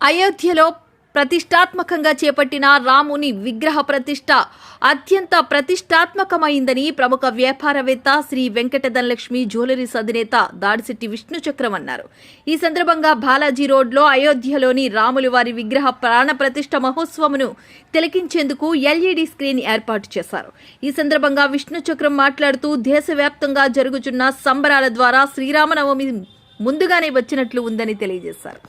అయోధ్యలో ప్రతిష్టాత్మకంగా చేపట్టిన రాముని విగ్రహ ప్రతిష్ట అత్యంత ప్రతిష్టాత్మకమైందని ప్రముఖ వ్యాపారవేత్త శ్రీ వెంకట ధనలక్ష్మి జ్యువెలరీస్ అధినేత దాడిశెట్టి విష్ణు చక్రం అన్నారు. ఈ సందర్భంగా బాలాజీ రోడ్లో అయోధ్యలోని రాములు వారి విగ్రహ ప్రాణ ప్రతిష్ట మహోత్సవమును తిలకించేందుకు ఎల్ఈడి స్క్రీన్ ఏర్పాటు చేశారు. ఈ సందర్భంగా విష్ణు చక్రం మాట్లాడుతూ దేశవ్యాప్తంగా జరుగుతున్న సంబరాల ద్వారా శ్రీరామనవమి ముందుగానే వచ్చినట్లు ఉందని తెలియజేశారు.